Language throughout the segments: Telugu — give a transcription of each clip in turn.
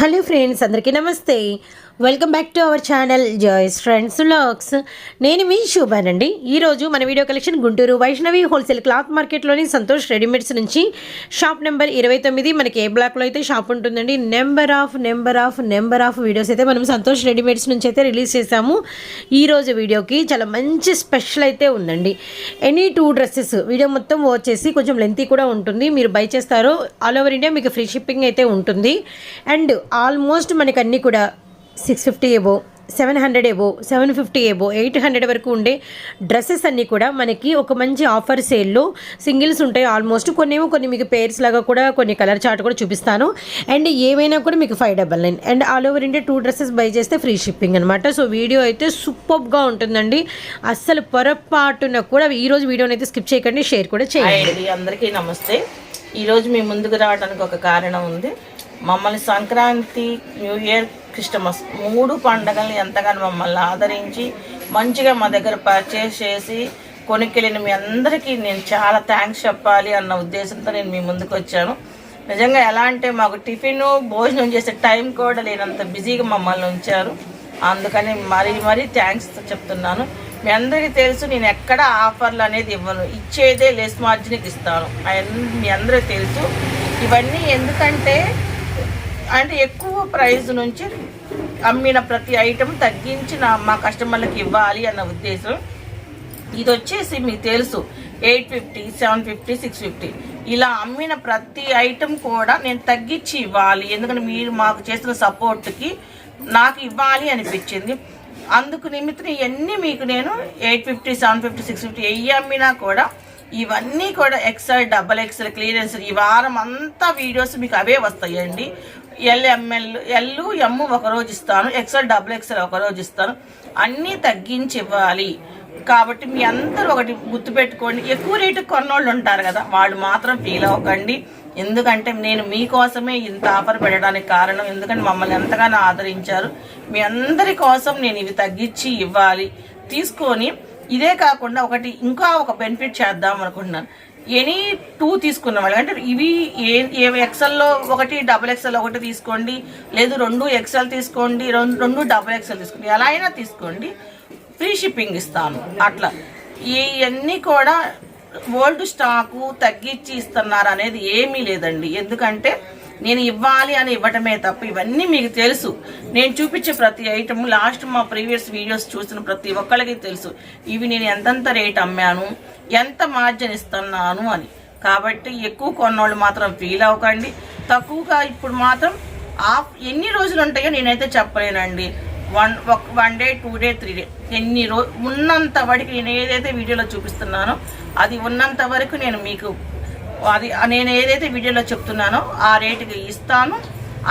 హలో ఫ్రెండ్స్ అందరికీ నమస్తే. Welcome back to our channel Joy's friends lakhs నేను మీ శుభానండి. ఈరోజు మన video collection Guntur Vaishnavi wholesale cloth మార్కెట్లోని Santosh readymades నుంచి షాప్ నెంబర్ ఇరవై తొమ్మిది. మనకి ఏ బ్లాక్లో అయితే షాప్ ఉంటుందండి number of number of number of videos అయితే మనం సంతోష్ రెడీమేడ్స్ నుంచి అయితే రిలీజ్ చేసాము ఈ రోజు వీడియోకి చాలా మంచి స్పెషల్ అయితే ఉందండి. ఎనీ టూ డ్రెస్సెస్ వీడియో మొత్తం వచ్చేసి కొంచెం లెంతీ కూడా ఉంటుంది. మీరు బై చేస్తారో ఆల్ ఓవర్ ఇండియా మీకు ఫ్రీ షిప్పింగ్ అయితే ఉంటుంది. అండ్ ఆల్మోస్ట్ మనకి అన్నీ కూడా six fifty above seven hundred above seven fifty above eight hundred వరకు ఉండే డ్రెస్సెస్ అన్నీ కూడా మనకి ఒక మంచి ఆఫర్ సేల్లో సింగిల్స్ ఉంటాయి. ఆల్మోస్ట్ కొన్ని ఏమో కొన్ని మీకు పేర్స్ లాగా కూడా కొన్ని కలర్ చార్ట్ కూడా చూపిస్తాను. అండ్ ఏమైనా కూడా మీకు five double nine and all over India two dresses buy చేస్తే ఫ్రీ షిప్పింగ్ అనమాట సో వీడియో అయితే సూపర్గా ఉంటుందండి. అస్సలు పొరపాటున కూడా ఈరోజు వీడియోని అయితే స్కిప్ చేయకండి షేర్ కూడా చేయండి. అందరికీ నమస్తే. ఈరోజు మీ ముందుకు రావడానికి ఒక కారణం ఉంది. మమ్మల్ని సంక్రాంతి న్యూ ఇయర్ క్రిస్టమస్ మూడు పండగల్ని ఎంతగానో మమ్మల్ని ఆదరించి మంచిగా మా దగ్గర పర్చేస్ చేసి కొనుక్కెళ్ళిన మీ అందరికీ నేను చాలా థ్యాంక్స్ చెప్పాలి అన్న ఉద్దేశంతో నేను మీ ముందుకు వచ్చాను. నిజంగా ఎలా అంటే మాకు టిఫిన్ భోజనం చేసే టైం కూడా లేనంత బిజీగా మమ్మల్ని ఉంచారు. అందుకని మరీ మరీ థ్యాంక్స్ చెప్తున్నాను. మీ అందరికీ తెలుసు నేను ఎక్కడ ఆఫర్లు అనేది ఇవ్వను. ఇచ్చేదే లెస్ మార్జిన్కి ఇస్తాను. మీ అందరికీ తెలుసు. ఇవన్నీ ఎందుకంటే అంటే ఎక్కువ ప్రైస్ నుంచి అమ్మిన ప్రతి ఐటెం తగ్గించి నా మా కస్టమర్లకు ఇవ్వాలి అన్న ఉద్దేశం. ఇది వచ్చేసి మీకు తెలుసు eight fifty seven fifty six fifty ఇలా అమ్మిన ప్రతి ఐటెం కూడా నేను తగ్గించి ఇవ్వాలి. ఎందుకంటే మీరు మాకు చేసిన సపోర్ట్కి నాకు ఇవ్వాలి అనిపించింది. అందుకు నిమిత్తం ఇవన్నీ మీకు నేను eight fifty seven fifty six fifty ఎయ్యి అమ్మినా కూడా ఇవన్నీ కూడా ఎక్సెల్ డబల్ ఎక్సెల్ క్లియరెన్స్ ఈ వారం అంతా వీడియోస్ మీకు అవే వస్తాయండి. ఎల్ఎంఎల్ ఎల్లు ఎమ్ ఒక రోజు ఇస్తాను ఎక్సెల్ డబుల్ ఎక్సెల్ ఒక రోజు ఇస్తాను. అన్నీ తగ్గించి ఇవ్వాలి కాబట్టి మీ అందరూ ఒకటి గుర్తుపెట్టుకోండి. ఎక్కువ రేటు కొన్నోళ్ళు ఉంటారు కదా వాళ్ళు మాత్రం ఫీల్ అవ్వకండి. ఎందుకంటే నేను మీకోసమే ఇంత ఆఫర్ పెట్టడానికి కారణం ఎందుకంటే మమ్మల్ని ఎంతగానో ఆదరించారు. మీ అందరి కోసం నేను ఇవి తగ్గించి ఇవ్వాలి. తీసుకొని ఇదే కాకుండా ఒకటి ఇంకా ఒక బెనిఫిట్ చేద్దాం అనుకుంటున్నాను. ఎనీ టూ తీసుకున్న వాళ్ళు. అంటే ఇవి ఏ ఏ ఎక్సెల్లో ఒకటి డబుల్ ఎక్సెల్ ఒకటి తీసుకోండి లేదు రెండు ఎక్సెల్ తీసుకోండి రెండు రెండు డబుల్ ఎక్సెల్ తీసుకోండి ఎలా అయినా తీసుకోండి ఫ్రీ షిప్పింగ్ ఇస్తాను అట్లా. ఇవన్నీ కూడా ఓల్డ్ స్టాకు తగ్గించి ఇస్తున్నారు అనేది ఏమీ లేదండి. ఎందుకంటే నేను ఇవ్వాలి అని ఇవ్వటమే తప్ప. ఇవన్నీ మీకు తెలుసు. నేను చూపించే ప్రతి ఐటమ్ లాస్ట్ మా ప్రీవియస్ వీడియోస్ చూసిన ప్రతి ఒక్కరికి తెలుసు. ఇవి నేను ఎంతెంత రేట్ అమ్మాను? ఎంత మార్జిన్ ఇస్తున్నాను అని. కాబట్టి ఎక్కువ కొన్నోళ్ళు మాత్రం ఫీల్ అవ్వకండి. తక్కువగా ఇప్పుడు మాత్రం ఆఫ్ ఎన్ని రోజులు ఉంటాయో నేనైతే చెప్పలేనండి. One one day two day three day ఎన్ని రో ఉన్నంత వరకు నేను ఏదైతే వీడియోలో చూపిస్తున్నానో అది ఉన్నంత వరకు నేను మీకు అది నేను ఏదైతే వీడియోలో చెప్తున్నానో ఆ రేటుకి ఇస్తాను.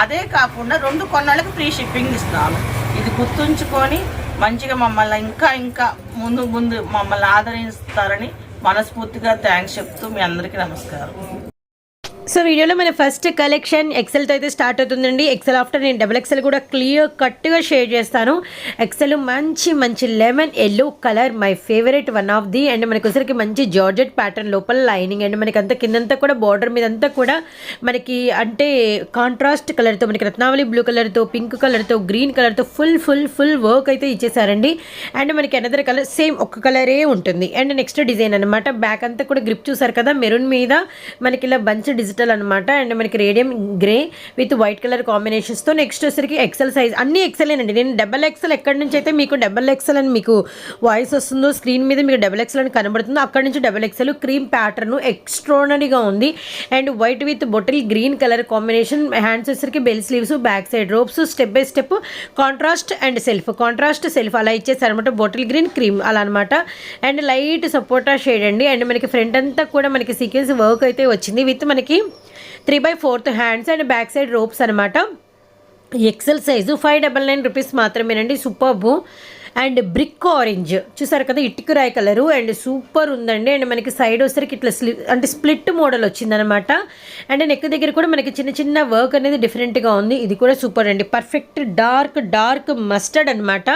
అదే కాకుండా రెండు కొన్నాళ్ళకి ఫ్రీ షిప్పింగ్ ఇస్తాను. ఇది గుర్తుంచుకొని మంచిగా మమ్మల్ని ఇంకా ఇంకా ముందు ముందు మమ్మల్ని ఆదరిస్తారని మనస్ఫూర్తిగా థ్యాంక్స్ చెప్తూ మీ అందరికీ నమస్కారం. సో వీడియోలో మన ఫస్ట్ కలెక్షన్ ఎక్సెల్తో అయితే స్టార్ట్ అవుతుందండి. ఎక్సెల్ ఆఫ్టర్ నేను డబుల్ ఎక్సెల్ కూడా క్లియర్ కట్గా షేర్ చేస్తాను. ఎక్సెల్ మంచి మంచి lemon yellow colour my favourite one of the and మనకు వచ్చరికి మంచి జార్జెట్ ప్యాటర్న్ లోపల లైనింగ్ అండ్ మనకి అంతా కిందంతా కూడా బార్డర్ మీద అంతా కూడా మనకి అంటే కాంట్రాస్ట్ కలర్తో మనకి రత్నావళి బ్లూ కలర్తో పింక్ కలర్తో గ్రీన్ కలర్తో ఫుల్ ఫుల్ ఫుల్ వర్క్ అయితే ఇచ్చేసారండి. అండ్ మనకి అనదర్ కలర్ సేమ్ ఒక్క కలరే ఉంటుంది. అండ్ నెక్స్ట్ డిజైన్ అనమాట బ్యాక్ అంతా కూడా గ్రిప్ చూసారు కదా? మెరూన్ మీద మనకి ఇలా బంచ్ డిజిటల్ అనమాట అండ్ మనకి radium grey with white colour కాంబినేషన్స్తో next వచ్చేసరికి ఎక్సెల్ సైజ్ అన్ని ఎక్సెలేనండి నేను డబల్ ఎక్సెల్ ఎక్కడి నుంచి అయితే మీకు డబల్ ఎక్సెల్ అని మీకు వాయిస్ వస్తుందో స్క్రీన్ మీద మీకు డబల్ ఎక్సెల్ అని కనబడుతుందో అక్కడి నుంచి డబల్ ఎక్సెల్ క్రీమ్ ప్యాటర్న్ ఎక్స్ట్రానరీగా ఉంది. And white with bottle green colour combination hands వచ్చేసరికి bell sleeves back side ropes step by step contrast and self. Contrast self అలా ఇచ్చేసారనమాట బొటిల్ గ్రీన్ క్రీమ్ అలా అనమాట అండ్ లైట్ సపోటా షేడ్ అండి. అండ్ మనకి ఫ్రంట్ అంతా కూడా మనకి సీక్వెన్స్ వర్క్ అయితే వచ్చింది. విత్ మనకి three by fourth hands and back side ropes అనమాట XL size five double nine rupees మాత్రమేనండి. సూపర్బు. And brick orange. చూసారు కదా ఇటుకురాయి కలరు అండ్ సూపర్ ఉందండి. అండ్ మనకి సైడ్ వచ్చేసరికి ఇట్లా స్లి అంటే స్ప్లిట్ మోడల్ వచ్చిందనమాట. అండ్ నెక్ దగ్గర కూడా మనకి చిన్న చిన్న వర్క్ అనేది డిఫరెంట్గా ఉంది. ఇది కూడా సూపర్ అండి. పర్ఫెక్ట్ డార్క్ డార్క్ మస్టర్డ్ అనమాట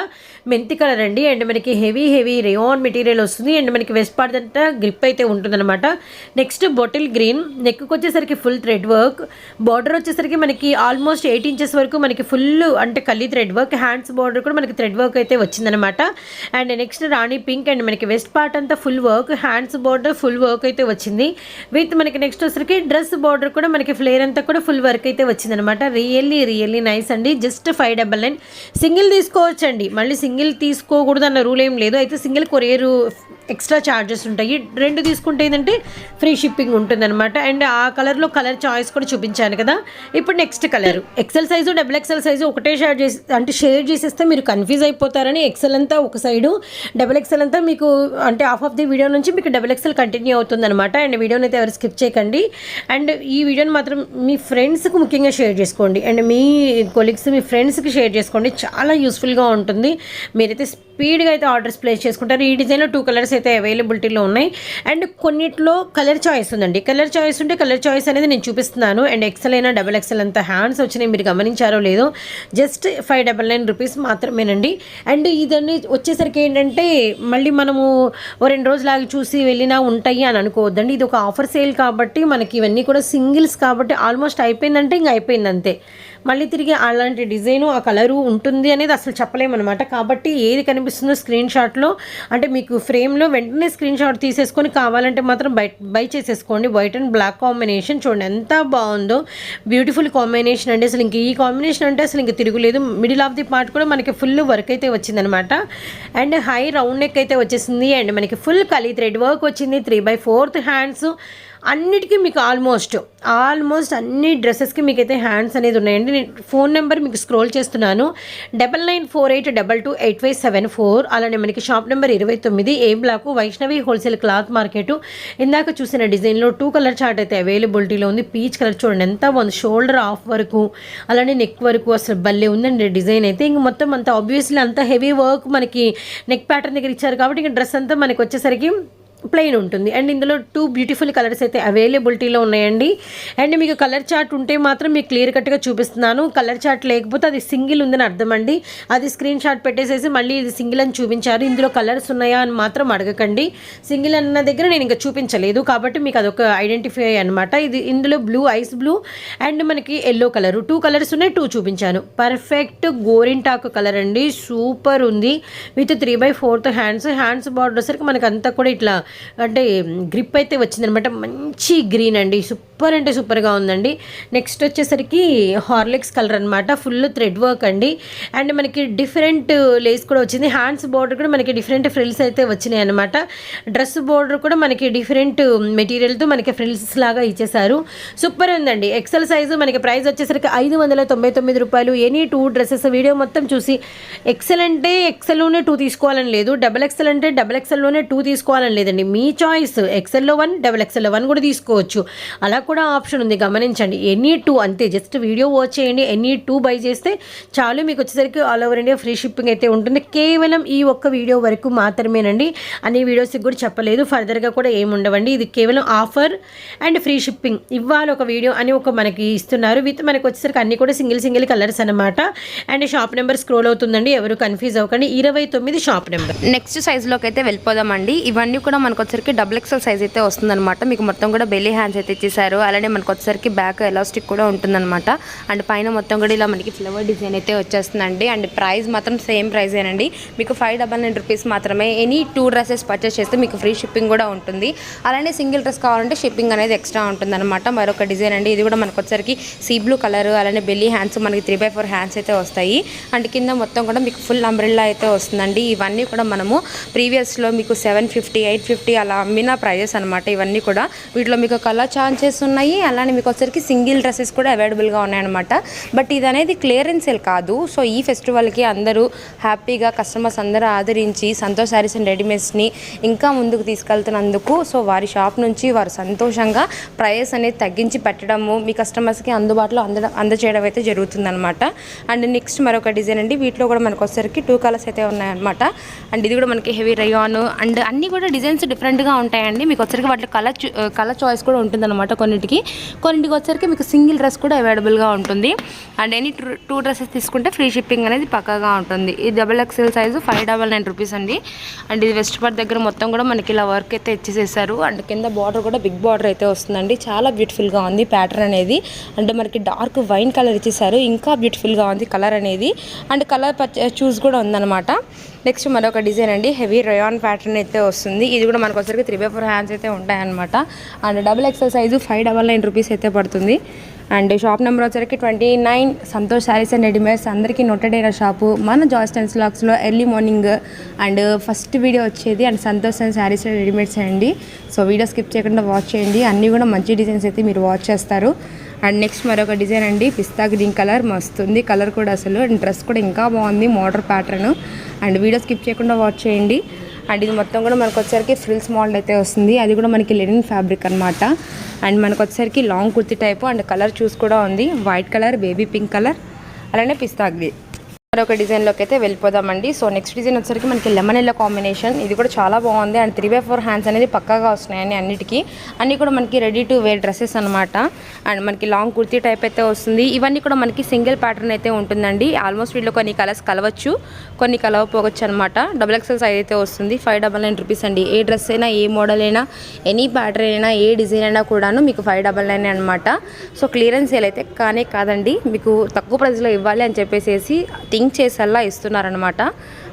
మెంతి కలర్ అండి. అండ్ మనకి హెవీ హెవీ రేయాన్ మెటీరియల్ వస్తుంది. అండ్ మనకి వెస్ట్ పార్ట్ అంతా గ్రిప్ అయితే ఉంటుందన్నమాట. Next bottle green. నెక్కి వచ్చేసరికి ఫుల్ థ్రెడ్ వర్క్. బార్డర్ వచ్చేసరికి మనకి ఆల్మోస్ట్ ఎయిట్ ఇంచెస్ వరకు మనకి ఫుల్ అంటే కల్లీ థ్రెడ్ వర్క్. హ్యాండ్స్ బార్డర్ కూడా మనకి థ్రెడ్ వర్క్ అయితే వచ్చింది. వచ్చిందనమాట and next rani pink and మనకి వెస్ట్ పార్ట్ అంతా full work hands border full work అయితే వచ్చింది. విత్ మనకి నెక్స్ట్ వచ్చేసరికి డ్రెస్ బార్డర్ కూడా మనకి ఫ్లేర్ అంతా కూడా ఫుల్ వర్క్ అయితే వచ్చిందనమాట రియల్లీ రియల్లీ నైస్ అండి. Just five double nine single తీసుకోవచ్చండి. మళ్ళీ సింగిల్ తీసుకోకూడదు అన్న రూల్ ఏం లేదు. అయితే సింగిల్ కొరియర్ ఎక్స్ట్రా ఛార్జెస్ ఉంటాయి. రెండు తీసుకుంటే ఏంటంటే ఫ్రీ షిప్పింగ్ ఉంటుందన్నమాట. అండ్ ఆ కలర్లో కలర్ చాయిస్ కూడా చూపించాను కదా. ఇప్పుడు next colour. XL size double XL size ఒకటే షేర్ చేసి అంటే షేర్ చేసేస్తే మీరు కన్ఫ్యూజ్ అయిపోతారని ఎక్సెల్ అంతా ఒక సైడు డబుల్ ఎక్సెల్ అంతా మీకు అంటే హాఫ్ ఆఫ్ ది వీడియో నుంచి మీకు డబుల్ ఎక్సెల్ కంటిన్యూ అవుతుందన్నమాట. అండ్ వీడియోని అయితే ఎవరు స్కిప్ చేయకండి. అండ్ ఈ వీడియోని మాత్రం మీ ఫ్రెండ్స్కి ముఖ్యంగా షేర్ చేసుకోండి. అండ్ మీ కొలీగ్స్ మీ ఫ్రెండ్స్కి షేర్ చేసుకోండి. చాలా యూస్ఫుల్గా ఉంటుంది. మీరైతే స్పీడ్గా అయితే ఆర్డర్స్ ప్లేస్ చేసుకుంటారు. ఈ డిజైన్లో టూ కలర్స్ అయితే అవైలబిలిటీలో ఉన్నాయి. అండ్ కొన్నిట్లో కలర్ చాయిస్ ఉందండి. కలర్ చాయిస్ ఉంటే కలర్ చాయిస్ అనేది నేను చూపిస్తున్నాను. అండ్ ఎక్సెల్ అయినా డబల్ ఎక్సెల్ అంత హ్యాండ్స్ వచ్చినాయి మీరు గమనించారో లేదో just five double nine rupees మాత్రమేనండి. అండ్ ఇదన్నీ వచ్చేసరికి ఏంటంటే మళ్ళీ మనము ఓ రెండు రోజులాగా చూసి వెళ్ళినా ఉంటాయి అని అనుకోవద్దండి. ఇది ఒక ఆఫర్ సేల్ కాబట్టి మనకి ఇవన్నీ కూడా సింగిల్స్ కాబట్టి ఆల్మోస్ట్ అయిపోయిందంటే ఇంక అయిపోయింది అంతే. మళ్ళీ తిరిగి అలాంటి డిజైను ఆ కలరు ఉంటుంది అనేది అసలు చెప్పలేమన్నమాట. కాబట్టి ఏది కనిపిస్తుందో స్క్రీన్ షాట్లో అంటే మీకు ఫ్రేమ్లో వెంటనే స్క్రీన్ షాట్ తీసేసుకొని కావాలంటే మాత్రం బై బై చేసేసుకోండి. వైట్ అండ్ బ్లాక్ కాంబినేషన్ చూడండి ఎంత బాగుందో. బ్యూటిఫుల్ కాంబినేషన్ అండి. అసలు ఇంక ఈ కాంబినేషన్ అంటే అసలు ఇంక తిరుగులేదు. మిడిల్ ఆఫ్ ది పార్ట్ కూడా మనకి ఫుల్ వర్క్ అయితే వచ్చిందనమాట అండ్ హై రౌండ్ నెక్ అయితే వచ్చేసింది. అండ్ మనకి ఫుల్ కలీ థ్రెడ్ వర్క్ వచ్చింది. త్రీ బై ఫోర్త్ హ్యాండ్స్ అన్నిటికీ మీకు ఆల్మోస్ట్ ఆల్మోస్ట్ అన్ని డ్రెస్సెస్కి మీకు అయితే హ్యాండ్స్ అనేది ఉన్నాయండి. నేను ఫోన్ నెంబర్ మీకు స్క్రోల్ చేస్తున్నాను. Double nine four eight double two eight five seven four. అలానే మనకి షాప్ నెంబర్ ఇరవై తొమ్మిది A block Vaishnavi wholesale cloth market. ఇందాక చూసిన డిజైన్లో టూ కలర్ చార్ట్ అయితే అవైలబిలిటీలో ఉంది. పీచ్ కలర్ చూడండి ఎంత బాగుంది. షోల్డర్ ఆఫ్ వరకు అలానే నెక్ వరకు అసలు భలే ఉందండి డిజైన్ అయితే. ఇంక మొత్తం అంత ఆబ్వియస్లీ అంత హెవీ వర్క్ మనకి నెక్ ప్యాటర్న్ దగ్గర ఇచ్చారు కాబట్టి ఇంక డ్రెస్ అంతా మనకి వచ్చేసరికి ప్లెయిన్ ఉంటుంది. అండ్ ఇందులో టూ బ్యూటిఫుల్ కలర్స్ అయితే అవైలబిలిటీలో ఉన్నాయండి. అండ్ మీకు కలర్ చార్ట్ ఉంటే మాత్రం మీకు క్లియర్ కట్గా చూపిస్తున్నాను. కలర్ చార్ట్ లేకపోతే అది సింగిల్ ఉందని అర్థం అండి అది స్క్రీన్ షాట్ పెట్టేసేసి మళ్ళీ ఇది సింగిల్ అని చూపించారు. ఇందులో కలర్స్ ఉన్నాయా అని మాత్రం అడగకండి. సింగిల్ అన్న దగ్గర నేను ఇంకా చూపించలేదు. కాబట్టి మీకు అదొక ఐడెంటిఫై అనమాట ఇది ఇందులో బ్లూ ఐస్ బ్లూ అండ్ మనకి ఎల్లో కలర్. టూ కలర్స్ ఉన్నాయి టూ చూపించాను. పర్ఫెక్ట్ గోరింటాకు కలర్ అండి. సూపర్ ఉంది. With three by fourth hands. Hands border వచ్చరికి మనకి అంతా కూడా ఇట్లా అంటే గ్రిప్ అయితే వచ్చిందనమాట. మంచి గ్రీన్ అండి. సూపర్ అంటే సూపర్గా ఉందండి. నెక్స్ట్ వచ్చేసరికి హార్లిక్స్ కలర్ అనమాట ఫుల్ థ్రెడ్ వర్క్ అండి. అండ్ మనకి డిఫరెంట్ లేస్ కూడా వచ్చింది. హ్యాండ్స్ బార్డర్ కూడా మనకి డిఫరెంట్ ఫ్రిల్స్ అయితే వచ్చినాయి అనమాట డ్రెస్ బోర్డర్ కూడా మనకి డిఫరెంట్ మెటీరియల్తో మనకి ఫ్రిల్స్ లాగా ఇచ్చేసారు సూపర్ ఉందండి. ఎక్సెల్ సైజు మనకి ప్రైస్ వచ్చేసరికి ఐదు వందల తొంభై తొమ్మిది రూపాయలు. ఎనీ టూ డ్రెస్సెస్ వీడియో మొత్తం చూసి ఎక్సెల్ అంటే ఎక్సెల్లోనే టూ తీసుకోవాలని లేదు. డబల్ ఎక్సెల్ అంటే డబల్ ఎక్సెల్లోనే టూ తీసుకోవాలని లేదండి. మీ చాయిస్ ఎక్సెల్లో వన్ డబల్ ఎక్సెల్లో వన్ కూడా తీసుకోవచ్చు. అలా కూడా ఆప్షన్ ఉంది. గమనించండి. ఎనీ టూ అంతే. జస్ట్ వీడియో వాచ్ చేయండి. ఎనీ టూ బై చేస్తే చాలు. మీకు వచ్చేసరికి all over India free shipping అయితే ఉంటుంది. కేవలం ఈ ఒక్క వీడియో వరకు మాత్రమేనండి. అన్ని వీడియోస్కి కూడా చెప్పలేదు. ఫర్దర్గా కూడా ఏమి ఉండవండి. ఇది కేవలం ఆఫర్ అండ్ ఫ్రీ షిప్పింగ్ ఇవ్వాలి ఒక వీడియో అని ఒక మనకి ఇస్తున్నారు. విత్ మనకు వచ్చేసరికి అన్ని కూడా సింగిల్ సింగిల్ కలర్స్ అనమాట అండ్ షాప్ నెంబర్ స్క్రోల్ అవుతుందండి. ఎవరు కన్ఫ్యూజ్ అవ్వకండి. ఇరవై తొమ్మిది షాప్ నెంబర్ నెక్స్ట్ సైజ్లోకి అయితే వెళ్ళిపోదామండి. ఇవన్నీ కూడా మనకు వచ్చరికి డబుల్ ఎక్సెల్ సైజ్ అయితే వస్తుందన్నమాట. మీకు మొత్తం కూడా బెల్లీ హ్యాండ్స్ అయితే ఇచ్చేసారు అలానే మనకు వచ్చరికి బ్యాక్ ఎలాస్టిక్ కూడా ఉంటుందన్నమాట. అండ్ పైన మొత్తం కూడా ఇలా మనకి ఫ్లవర్ డిజైన్ అయితే వచ్చేస్తుందండి. అండ్ ప్రైస్ మాత్రం సేమ్ ప్రైజేనండి మీకు ఫైవ్ డబల్ నైన్ రూపీస్ మాత్రమే ఎనీ టూ డ్రెస్సెస్ పర్చేస్ చేస్తే మీకు ఫ్రీ షిప్పింగ్ కూడా ఉంటుంది. అలానే సింగిల్ డ్రెస్ కావాలంటే షిప్పింగ్ అనేది ఎక్స్ట్రా ఉంటుందన్నమాట. మరొక డిజైన్ అండి. ఇది కూడా మనకు వచ్చరికి సీ బ్లూ కలర్ అలానే బెల్లీ హ్యాండ్స్ మనకి త్రీ బై ఫోర్ హ్యాండ్స్ అయితే వస్తాయి. అండ్ కింద మొత్తం కూడా మీకు ఫుల్ అంబ్రెల్లా అయితే వస్తుందండి. ఇవన్నీ కూడా మనము ప్రీవియస్లో మీకు seven fifty eight fifty fifty అలా అమ్మిన ప్రైజెస్ అనమాట ఇవన్నీ కూడా. వీటిలో మీకు కలర్ ఛాన్సెస్ ఉన్నాయి అలానే మీకు వచ్చరికి సింగిల్ డ్రెస్సెస్ కూడా అవైలబుల్గా ఉన్నాయన్నమాట. బట్ ఇది అనేది క్లియరెన్స్ సేల్ కాదు. సో ఈ ఫెస్టివల్కి అందరూ హ్యాపీగా కస్టమర్స్ అందరూ ఆదరించి సంతోష్ శారీస్ అండ్ రెడీమేడ్స్ని ఇంకా ముందుకు తీసుకెళ్తున్నందుకు సో వారి షాప్ నుంచి వారు సంతోషంగా ప్రైస్ అనేది తగ్గించి పెట్టడము మీ కస్టమర్స్కి అందుబాటులో అంద అందచేయడం అయితే జరుగుతుందన్నమాట. అండ్ నెక్స్ట్ మరొక డిజైన్ అండి వీటిలో కూడా మనకు వచ్చరికి టూ కలర్స్ అయితే ఉన్నాయన్నమాట. అండ్ ఇది కూడా మనకి హెవీ రయాన్ అండ్ అన్నీ కూడా డిజైన్స్ డిఫరెంట్గా ఉంటాయండి. మీకు వచ్చరికి వాటిలో కలర్ కలర్ చాయిస్ కూడా ఉంటుందన్నమాట కొన్నిటికి. కొన్నింటికి వచ్చరికి మీకు సింగిల్ డ్రెస్ కూడా అవైలబుల్గా ఉంటుంది. And any two two dresses తీసుకుంటే ఫ్రీ షిప్పింగ్ అనేది పక్కాగా ఉంటుంది. ఇది double XL size five double nine rupees అండి. అండ్ ఇది వెస్ట్ పార్ట్ దగ్గర మొత్తం కూడా మనకి ఇలా వర్క్ అయితే ఇచ్చేసేసారు. అండ్ కింద బార్డర్ కూడా బిగ్ బార్డర్ అయితే వస్తుందండి. చాలా బ్యూటిఫుల్గా ఉంది ప్యాటర్న్ అనేది. అంటే మనకి డార్క్ వైన్ కలర్ ఇచ్చేసారు. ఇంకా బ్యూటిఫుల్గా ఉంది కలర్ అనేది. అండ్ కలర్ చూస్ కూడా ఉందన్నమాట. నెక్స్ట్ మరొక డిజైన్ అండి. హెవీ రయాన్ ప్యాటర్న్ అయితే వస్తుంది. ఇది కూడా మనకు వచ్చరికి త్రీ బై ఫోర్ హ్యాండ్స్ అయితే ఉంటాయన్నమాట. And double XL size five double nine rupees అయితే పడుతుంది. అండ్ షాప్ నెంబర్ వచ్చరికి twenty nine Santosh sarees and readymades అందరికీ నోటెడ్ అయిన షాపు మన జాయిస్టన్ స్లాక్స్లో early morning and first video వచ్చేది. And Santosh and sarees and readymades అండి. సో వీడియో స్కిప్ చేయకుండా వాచ్ చేయండి. అన్నీ కూడా మంచి డిజైన్స్ అయితే మీరు వాచ్ చేస్తారు. అండ్ నెక్స్ట్ మరొక డిజైన్ అండి పిస్తా గ్రీన్ కలర్. మస్తుంది కలర్ కూడా అసలు. అండ్ డ్రెస్ కూడా ఇంకా బాగుంది modern pattern. And video skip చేయకుండా వాచ్ చేయండి. అండ్ ఇది మొత్తం కూడా మనకు వచ్చేసరికి ఫ్రిల్స్ మోడల్ అయితే వస్తుంది. అది కూడా మనకి లెనిన్ ఫ్యాబ్రిక్ అనమాట అండ్ మనకు వచ్చేసరికి long kurti type and colour choose కూడా ఉంది. White colour baby pink colour అలానే పిస్తా గ్రీన్ మరొక డిజైన్లోకి అయితే వెళ్ళిపోదామండి. సో నెక్స్ట్ డిజైన్ వచ్చరికి మనకి లెమన్ ఎల్లో కాంబినేషన్ ఇది కూడా చాలా బాగుంది. And three by four hands అనేది పక్కాగా వస్తున్నాయండి అన్నిటికీ. అన్నీ కూడా మనకి రెడీ టు వేర్ డ్రెస్సెస్ అనమాట అండ్ మనకి లాంగ్ కుర్తీ టైప్ అయితే వస్తుంది. ఇవన్నీ కూడా మనకి సింగిల్ ప్యాటర్న్ అయితే ఉంటుందండి. ఆల్మోస్ట్ వీటిలో కొన్ని కలర్స్ కలవచ్చు కొన్ని కలవపోవచ్చు అనమాట డబుల్ ఎక్సెల్ సైజ్ అయితే వస్తుంది. ఫైవ్ డబల్ నైన్ రూపీస్ అండి. ఏ డ్రెస్ అయినా ఏ మోడల్ అయినా ఎనీ ప్యాటర్న్ అయినా ఏ డిజైన్ అయినా కూడాను మీకు ఫైవ్ డబల్ నైన్ అనమాట సో క్లియరెన్స్ సేల్ అయితే కానే కాదండి. మీకు తక్కువ ప్రైస్లో ఇవ్వాలి అని చెప్పేసి థింక్ చేసేలా ఇస్తున్నారనమాట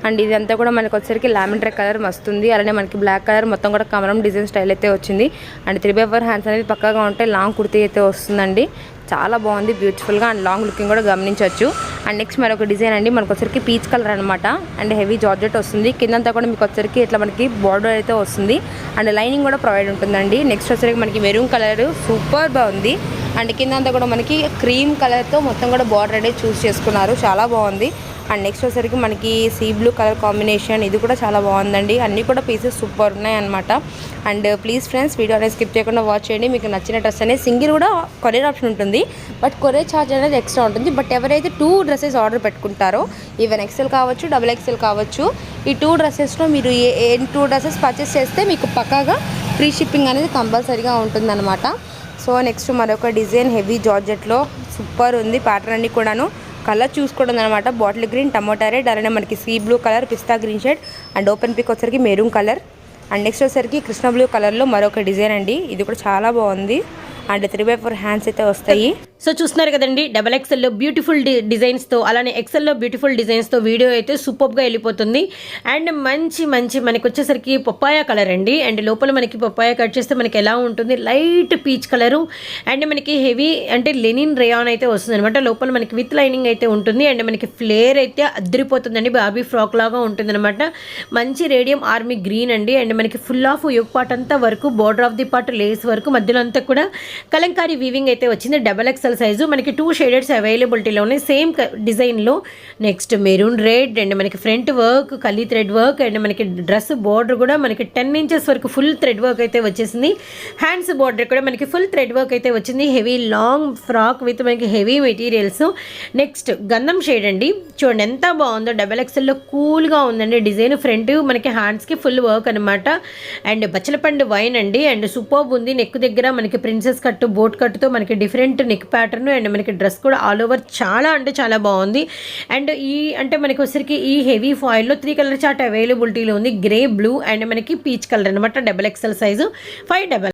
అండ్ ఇదంతా కూడా మనకి వచ్చేసరికి లామెండర్ కలర్ వస్తుంది. అలానే మనకి బ్లాక్ కలర్ మొత్తం కూడా కమరం డిజైన్ స్టైల్ అయితే వచ్చింది. And three by four hands అనేది పక్కగా ఉంటే లాంగ్ కుర్తీ అయితే వస్తుందండి. చాలా బాగుంది బ్యూటిఫుల్గా అండ్ లాంగ్ లుకింగ్ కూడా గమనించవచ్చు. అండ్ నెక్స్ట్ మరొక డిజైన్ అండి మనకు వచ్చరికి పీచ్ కలర్ అనమాట అండ్ హెవీ జార్జెట్ వస్తుంది. కిందంతా కూడా మీకు వచ్చరికి ఇట్లా మనకి బార్డర్ అయితే వస్తుంది. అండ్ లైనింగ్ కూడా ప్రొవైడ్ ఉంటుందండి. నెక్స్ట్ వచ్చరికి మనకి మెరూన్ కలర్ సూపర్ బాగుంది. అండ్ కింద అంతా కూడా మనకి క్రీమ్ కలర్తో మొత్తం కూడా బార్డర్ అనేది చూస్ చేసుకున్నారు. చాలా బాగుంది. అండ్ నెక్స్ట్ వచ్చేసరికి మనకి సీ బ్లూ కలర్ కాంబినేషన్ ఇది కూడా చాలా బాగుందండి. అన్నీ కూడా పీసెస్ సూపర్ ఉన్నాయన్నమాట. అండ్ ప్లీజ్ ఫ్రెండ్స్ వీడియో అనేది స్కిప్ చేయకుండా వాచ్ చేయండి. మీకు నచ్చిన డ్రెస్ అనేది సింగిల్ కూడా కొరియర్ ఆప్షన్ ఉంటుంది. బట్ కొరియర్ ఛార్జ్ అనేది ఎక్స్ట్రా ఉంటుంది. బట్ ఎవరైతే టూ డ్రెస్సెస్ ఆర్డర్ పెట్టుకుంటారో ఈవెన్ ఎక్సెల్ కావచ్చు డబుల్ ఎక్సెల్ కావచ్చు ఈ టూ డ్రెస్సెస్లో మీరు ఏ ఏ టూ డ్రెస్సెస్ పర్చేస్ చేస్తే మీకు పక్కాగా ఫ్రీ షిప్పింగ్ అనేది కంపల్సరీగా ఉంటుందన్నమాట. సో నెక్స్ట్ మరొక డిజైన్ హెవీ జార్జెట్లో సూపర్ ఉంది. ప్యాటర్న్ అన్ని కూడాను కలర్ చూసుకోవడం అనమాట బాటిల్ గ్రీన్ టమోటా రెడ్ అలానే మనకి sea blue colour pista green shade and open pick వచ్చరికి మెరూన్ కలర్. అండ్ నెక్స్ట్ వచ్చేసరికి కృష్ణ బ్లూ కలర్లో మరొక డిజైన్ అండి. ఇది కూడా చాలా బాగుంది. And three by four hands అయితే వస్తాయి. సో చూస్తున్నారు కదండి డబల్ ఎక్సెల్లో బ్యూటిఫుల్ డి డిజైన్స్తో అలానే ఎక్సెల్లో బ్యూటిఫుల్ డిజైన్స్తో వీడియో అయితే సూపర్గా వెళ్ళిపోతుంది. అండ్ మంచి మంచి మనకి వచ్చేసరికి పప్పాయ కలర్ అండి. అండ్ లోపల మనకి పప్పాయ కట్ చేస్తే మనకి ఎలా ఉంటుంది? లైట్ పీచ్ కలరు అండ్ మనకి హెవీ అంటే లెనిన్ రేయాన్ అయితే వస్తుంది అనమాట లోపల మనకి విత్ లైనింగ్ అయితే ఉంటుంది. అండ్ మనకి ఫ్లేర్ అయితే అద్దరిపోతుందండి. బాబీ ఫ్రాక్ లాగా ఉంటుంది అనమాట మంచి రేడియం ఆర్మీ గ్రీన్ అండి. అండ్ మనకి ఫుల్ ఆఫ్ యుగ్ పార్ట్ అంతా వరకు border of the part lace వరకు మధ్యలో అంతా కూడా కలంకారీ వీవింగ్ అయితే వచ్చింది. డబల్ ఎక్స్ పిక్సెల్ సైజు మనకి టూ షేడెడ్స్ అవైలబిలిటీలో ఉన్నాయి సేమ్ డిజైన్లో నెక్స్ట్ మెరూన్ రెడ్ అండ్ మనకి ఫ్రంట్ వర్క్ కలీ థ్రెడ్ వర్క్ అండ్ మనకి డ్రెస్ బార్డర్ కూడా మనకి టెన్ ఇంచెస్ వరకు ఫుల్ థ్రెడ్ వర్క్ అయితే వచ్చేసింది. హ్యాండ్స్ బార్డర్ కూడా మనకి ఫుల్ థ్రెడ్ వర్క్ అయితే వచ్చింది. హెవీ లాంగ్ ఫ్రాక్ విత్ మనకి హెవీ మెటీరియల్స్ నెక్స్ట్ గంధం షేడ్ అండి. చూడండి ఎంత బాగుందో. డబల్ ఎక్సెల్లో కూల్గా ఉందండి. డిజైన్ ఫ్రంట్ మనకి హ్యాండ్స్కి ఫుల్ వర్క్ అనమాట అండ్ బచ్చలపండు వైన్ అండి. అండ్ సూపర్ ఉంది. నెక్ దగ్గర మనకి ప్రిన్సెస్ కట్ బోట్ కట్తో మనకి డిఫరెంట్ నెక్ ప్యాటర్న్ అండ్ మనకి డ్రెస్ కూడా ఆల్ ఓవర్ చాలా అంటే చాలా బాగుంది. అండ్ ఈ అంటే మనకి వచ్చరికి ఈ హెవీ ఫాయిల్లో త్రీ కలర్ చార్ట్ అవైలబిలిటీలో ఉంది. గ్రే బ్లూ అండ్ మనకి పీచ్ కలర్ అనమాట. Double XL size five double